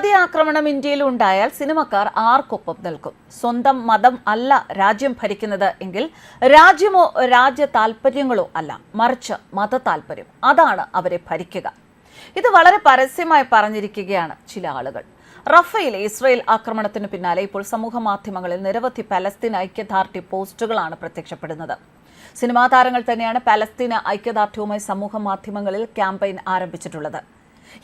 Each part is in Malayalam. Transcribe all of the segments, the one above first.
തീവ്രവാദി ആക്രമണം ഇന്ത്യയിൽ ഉണ്ടായാൽ സിനിമക്കാർ ആർക്കൊപ്പം നിൽക്കും. സ്വന്തം മതം അല്ല രാജ്യം ഭരിക്കുന്നത് എങ്കിൽ രാജ്യമോ രാജ്യ താല്പര്യങ്ങളോ അല്ല മറിച്ച് മത താല്പര്യം. അതാണ് അവരെ ഭരിക്കുക. ഇത് വളരെ പരസ്യമായി പറഞ്ഞിരിക്കുകയാണ് ചില ആളുകൾ. റഫേൽ ഇസ്രയേൽ ആക്രമണത്തിന് പിന്നാലെ ഇപ്പോൾ സമൂഹ മാധ്യമങ്ങളിൽ നിരവധി പലസ്തീൻ ഐക്യദാർഢ്യ പോസ്റ്റുകളാണ് പ്രത്യക്ഷപ്പെടുന്നത്. സിനിമാ താരങ്ങൾ തന്നെയാണ് പലസ്തീന ഐക്യദാർഢ്യവുമായി സമൂഹ മാധ്യമങ്ങളിൽ ക്യാമ്പയിൻ ആരംഭിച്ചിട്ടുള്ളത്.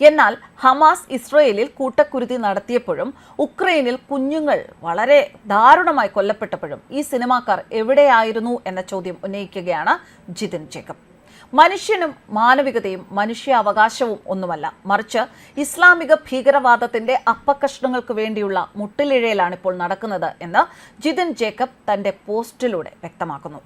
എന്നാൽ ഹമാസ് ഇസ്രയേലിൽ കൂട്ടക്കുരുതി നടത്തിയപ്പോഴും ഉക്രൈനിൽ കുഞ്ഞുങ്ങൾ വളരെ ദാരുണമായി കൊല്ലപ്പെട്ടപ്പോഴും ഈ സിനിമാക്കാർ എവിടെയായിരുന്നു എന്ന ചോദ്യം ഉന്നയിക്കുകയാണ് ജിതിൻ ജേക്കബ്. മനുഷ്യനും മാനവികതയും മനുഷ്യാവകാശവും ഒന്നുമല്ല. മറിച്ച് ഇസ്ലാമിക ഭീകരവാദത്തിന്റെ അപ്പകഷ്ണങ്ങൾക്ക് വേണ്ടിയുള്ള മുട്ടിലിഴയിലാണ് ഇപ്പോൾ നടക്കുന്നത് എന്ന് ജിതിൻ ജേക്കബ് തന്റെ പോസ്റ്റിലൂടെ വ്യക്തമാക്കുന്നു.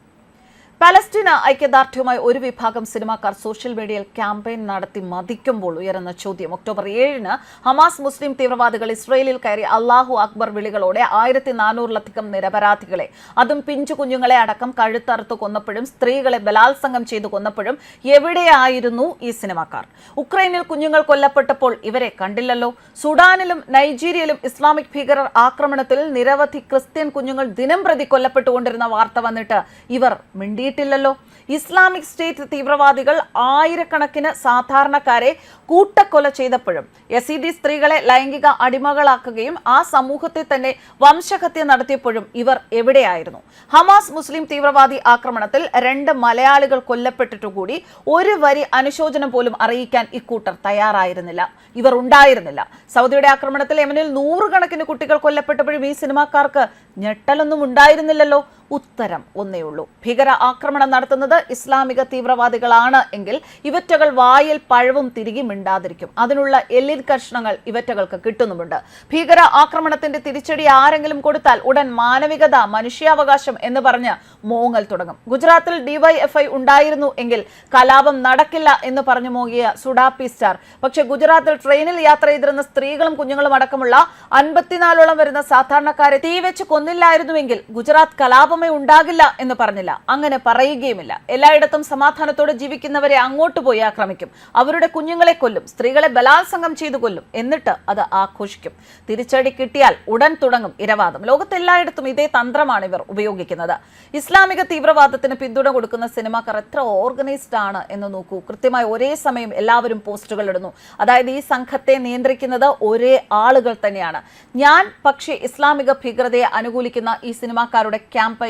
പലസ്തീന ഐക്യദാർഢ്യവുമായി ഒരു വിഭാഗം സിനിമാക്കാർ സോഷ്യൽ മീഡിയയിൽ ക്യാമ്പയിൻ നടത്തി മതിക്കുമ്പോൾ ഉയരുന്ന ചോദ്യം. ഒക്ടോബർ ഏഴിന് ഹമാസ് മുസ്ലിം തീവ്രവാദികൾ ഇസ്രയേലിൽ കയറി അള്ളാഹു അക്ബർ വിളികളോടെ ആയിരത്തി നാനൂറിലധികം നിരപരാധികളെ അതും പിഞ്ചു കുഞ്ഞുങ്ങളെ അടക്കം കഴുത്തറുത്ത് കൊന്നപ്പോഴും സ്ത്രീകളെ ബലാത്സംഗം ചെയ്തു കൊന്നപ്പോഴും എവിടെയായിരുന്നു ഈ സിനിമാക്കാർ? ഉക്രൈനിൽ കുഞ്ഞുങ്ങൾ കൊല്ലപ്പെട്ടപ്പോൾ ഇവരെ കണ്ടില്ലല്ലോ. സുഡാനിലും നൈജീരിയയിലും ഇസ്ലാമിക് ഭീകരർ ആക്രമണത്തിൽ നിരവധി ക്രിസ്ത്യൻ കുഞ്ഞുങ്ങൾ ദിനം പ്രതി കൊല്ലപ്പെട്ടുകൊണ്ടിരുന്ന വാർത്ത വന്നിട്ട് ഇവർ മിണ്ടി കിട്ടിയിട്ടില്ലല്ലോ ഇസ്ലാമിക് സ്റ്റേറ്റ് തീവ്രവാദികൾ ആയിരക്കണക്കിന് സാധാരണക്കാരെ കൂട്ടക്കൊല ചെയ്തപ്പോഴും യസീദി സ്ത്രീകളെ ലൈംഗിക അടിമകളാക്കുകയും ആ സമൂഹത്തെ തന്നെ വംശഹത്യ നടത്തിയപ്പോഴും ഇവർ എവിടെയായിരുന്നു? ഹമാസ് മുസ്ലിം തീവ്രവാദി ആക്രമണത്തിൽ രണ്ട് മലയാളികൾ കൊല്ലപ്പെട്ടിട്ടുകൂടി ഒരു വരി അനുശോചനം പോലും അറിയിക്കാൻ ഇക്കൂട്ടർ തയ്യാറായിരുന്നില്ല. ഇവർ ഉണ്ടായിരുന്നില്ല. സൗദിയുടെ ആക്രമണത്തിൽ യമനിൽ നൂറുകണക്കിന് കുട്ടികൾ കൊല്ലപ്പെട്ടപ്പോഴും ഈ സിനിമാക്കാർക്ക് ഞെട്ടലൊന്നും ഉണ്ടായിരുന്നില്ലല്ലോ. ഉത്തരം ഒന്നേ ഉള്ളൂ ഭീകര ആക്രമണം നടത്തുന്നത് ഇസ്ലാമിക തീവ്രവാദികളാണ് എങ്കിൽ ഇവറ്റകൾ വായിൽ പഴവും തിരികെ മിണ്ടാതിരിക്കും. അതിനുള്ള എല്ലിൻ കഷ്ണങ്ങൾ ഇവറ്റകൾക്ക് കിട്ടുന്നുമുണ്ട്. ഭീകര ആക്രമണത്തിന്റെ തിരിച്ചടി ആരെങ്കിലും കൊടുത്താൽ ഉടൻ മാനവികത മനുഷ്യാവകാശം എന്ന് പറഞ്ഞ് മോങ്ങൽ തുടങ്ങും. ഗുജറാത്തിൽ ഡിവൈഎഫ്ഐ ഉണ്ടായിരുന്നു എങ്കിൽ കലാപം നടക്കില്ല എന്ന് പറഞ്ഞു മോങ്ങിയ സുഡാപ്പി സ്റ്റാർ. പക്ഷേ ഗുജറാത്തിൽ ട്രെയിനിൽ യാത്ര ചെയ്തിരുന്ന സ്ത്രീകളും കുഞ്ഞുങ്ങളും അടക്കമുള്ള അൻപത്തിനാലോളം വരുന്ന സാധാരണക്കാരെ തീ വെച്ച് കൊന്നില്ലായിരുന്നുവെങ്കിൽ ഗുജറാത്ത് കലാപമേ ഉണ്ടാകില്ല എന്ന് പറഞ്ഞില്ല. അങ്ങനെ പറയുകയുമില്ല. എല്ലായിടത്തും സമാധാനത്തോടെ ജീവിക്കുന്നവരെ അങ്ങോട്ട് പോയി ആക്രമിക്കും. അവരുടെ കുഞ്ഞുങ്ങളെ കൊല്ലും സ്ത്രീകളെ ബലാത്സംഗം ചെയ്തു കൊല്ലും എന്നിട്ട് അത് ആഘോഷിക്കും. തിരിച്ചടി കിട്ടിയാൽ ഉടൻ തുടങ്ങും ഇരവാദം. ലോകത്തെല്ലായിടത്തും ഇതേ തന്ത്രമാണ് ഇവർ ഉപയോഗിക്കുന്നത്. ഇസ്ലാമിക തീവ്രവാദത്തിന് പിന്തുണ കൊടുക്കുന്ന സിനിമാക്കാർ എത്ര ഓർഗനൈസ്ഡ് ആണ് എന്ന് നോക്കൂ. കൃത്യമായി ഒരേ സമയം എല്ലാവരും പോസ്റ്റുകൾ ഇടുന്നു. അതായത് ഈ സംഘത്തെ നിയന്ത്രിക്കുന്നത് ഒരേ ആളുകൾ തന്നെയാണ്. ഞാൻ പക്ഷേ ഇസ്ലാമിക ഭീകരതയെ അനുകൂലിക്കുന്ന ഈ സിനിമാക്കാരുടെ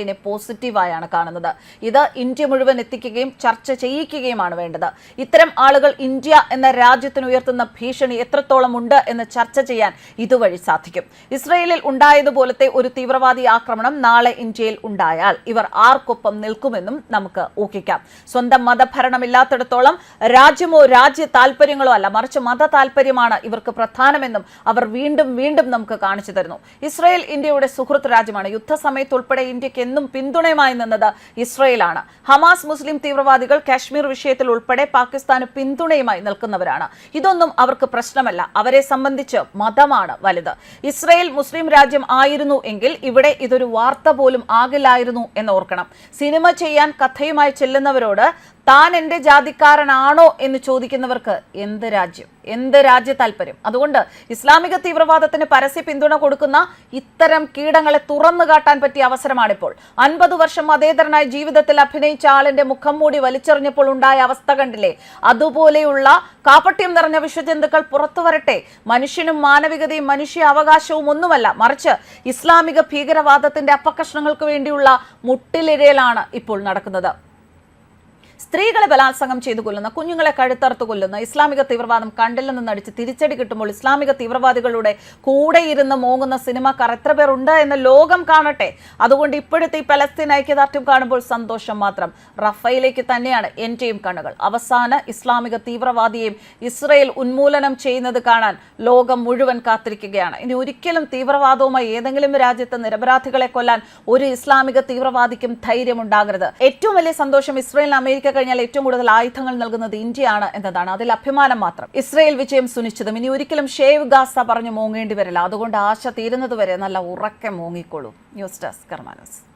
ക്യാമ്പയിനെ പോസിറ്റീവായാണ് കാണുന്നത്. ഇത് ഇന്ത്യ മുഴുവൻ എത്തിക്കുകയും ചർച്ച ചെയ്യിക്കുകയുമാണ് വേണ്ടത്. ഇത്തരം ആളുകൾ ഇന്ത്യ എന്ന രാജ്യത്തിന് ഉയർത്തുന്ന ഭീഷണി എത്രത്തോളം ഉണ്ട് എന്ന് ചർച്ച ചെയ്യാൻ ഇതുവഴി സാധിക്കും. ഇസ്രയേലിൽ ഉണ്ടായതുപോലത്തെ ഒരു തീവ്രവാദി ആക്രമണം നാളെ ഇന്ത്യയിൽ ഉണ്ടായാൽ ഇവർ ആർക്കൊപ്പം നിൽക്കുമെന്നും നമുക്ക് ഊഹിക്കാം. സ്വന്തം മതഭരണമില്ലാത്തിടത്തോളം രാജ്യമോ രാജ്യ താല്പര്യങ്ങളോ അല്ല മറിച്ച് മത താല്പര്യമാണ് ഇവർക്ക് പ്രധാനമെന്നും അവർ വീണ്ടും വീണ്ടും നമുക്ക് കാണിച്ചു തരുന്നു. ഇസ്രയേൽ ഇന്ത്യയുടെ സുഹൃത്ത് രാജ്യമാണ്. യുദ്ധസമയത്ത് ഉൾപ്പെടെ ഇന്ത്യയ്ക്ക് എന്നും പിന്തുണയുമായി നിന്നത് ഇസ്രയേലാണ്. ഹമാസ് മുസ്ലിം തീവ്രവാദികൾ കാശ്മീർ വിഷയത്തിൽ ഉൾപ്പെടെ പാകിസ്ഥാന് പിന്തുണയുമായി നിൽക്കുന്നവരാണ്. ഇതൊന്നും അവർക്ക് പ്രശ്നമല്ല. അവരെ സംബന്ധിച്ച് മതമാണ് വലുത്. ഇസ്രയേൽ മുസ്ലിം രാജ്യം ആയിരുന്നു എങ്കിൽ ഇവിടെ ഇതൊരു വാർത്ത പോലും ആകില്ലായിരുന്നു എന്ന് ഓർക്കണം. സിനിമ ചെയ്യാൻ കഥയുമായി ചെല്ലുന്നവരോട് താൻ എന്റെ ജാതിക്കാരനാണോ എന്ന് ചോദിക്കുന്നവർക്ക് എന്ത് രാജ്യം? എന്ത് രാജ്യ താല്പര്യം? അതുകൊണ്ട് ഇസ്ലാമിക തീവ്രവാദത്തിന് പരസ്യ പിന്തുണ കൊടുക്കുന്ന ഇത്തരം കീടങ്ങളെ തുറന്നു കാട്ടാൻ പറ്റിയ അവസരമാണിപ്പോൾ. അൻപത് വർഷം മതേതരനായി ജീവിതത്തിൽ അഭിനയിച്ച ആളിന്റെ മുഖം മൂടി വലിച്ചെറിഞ്ഞപ്പോൾ ഉണ്ടായ അവസ്ഥ കണ്ടില്ലേ? അതുപോലെയുള്ള കാപ്പട്യം നിറഞ്ഞ വിശ്വജന്തുക്കൾ പുറത്തു വരട്ടെ. മനുഷ്യനും മാനവികതയും മനുഷ്യ അവകാശവും ഒന്നുമല്ല. മറിച്ച് ഇസ്ലാമിക ഭീകരവാദത്തിന്റെ അപ്പകഷ്ണങ്ങൾക്ക് വേണ്ടിയുള്ള മുട്ടിലിരയിലാണ് ഇപ്പോൾ നടക്കുന്നത്. സ്ത്രീകളെ ബലാത്സംഗം ചെയ്തു കൊല്ലുന്ന കുഞ്ഞുങ്ങളെ കഴുത്തറുത്ത് കൊല്ലുന്ന ഇസ്ലാമിക തീവ്രവാദം കണ്ടില്ലെന്ന് നടിച്ച് തിരിച്ചടി കിട്ടുമ്പോൾ ഇസ്ലാമിക തീവ്രവാദികളുടെ കൂടെ ഇരുന്ന് മോങ്ങുന്ന സിനിമാക്കാർ എത്ര പേർ ഉണ്ട് എന്ന് ലോകം കാണട്ടെ. അതുകൊണ്ട് ഇപ്പോഴത്തെ ഈ പലസ്തീൻ ഐക്യദാർഢ്യം കാണുമ്പോൾ സന്തോഷം മാത്രം. റഫയിലേക്ക് തന്നെയാണ് എന്റെയും കണ്ണുകൾ. അവസാന ഇസ്ലാമിക തീവ്രവാദിയെയും ഇസ്രയേൽ ഉന്മൂലനം ചെയ്യുന്നത് കാണാൻ ലോകം മുഴുവൻ കാത്തിരിക്കുകയാണ്. ഇനി ഒരിക്കലും തീവ്രവാദവുമായി ഏതെങ്കിലും രാജ്യത്ത് നിരപരാധികളെ കൊല്ലാൻ ഒരു ഇസ്ലാമിക തീവ്രവാദിക്കും ധൈര്യമുണ്ടാകരുത്. ഏറ്റവും വലിയ സന്തോഷം ഇസ്രയേലിന് അമേരിക്ക കഴിഞ്ഞാൽ ഏറ്റവും കൂടുതൽ ആയുധങ്ങൾ നൽകുന്നത് ഇന്ത്യയാണ് എന്നതാണ്. അതിൽ അഭിമാനം മാത്രം. ഇസ്രയേൽ വിജയം സുനിശ്ചിതം. ഇനി ഒരിക്കലും ഷേവ് ഗാസ പറഞ്ഞു മോങ്ങേണ്ടി വരില്ല. അതുകൊണ്ട് ആശ തീരുന്നതുവരെ നല്ല ഉറക്കെ മോങ്ങിക്കോളൂ. News desk കർമാനസ്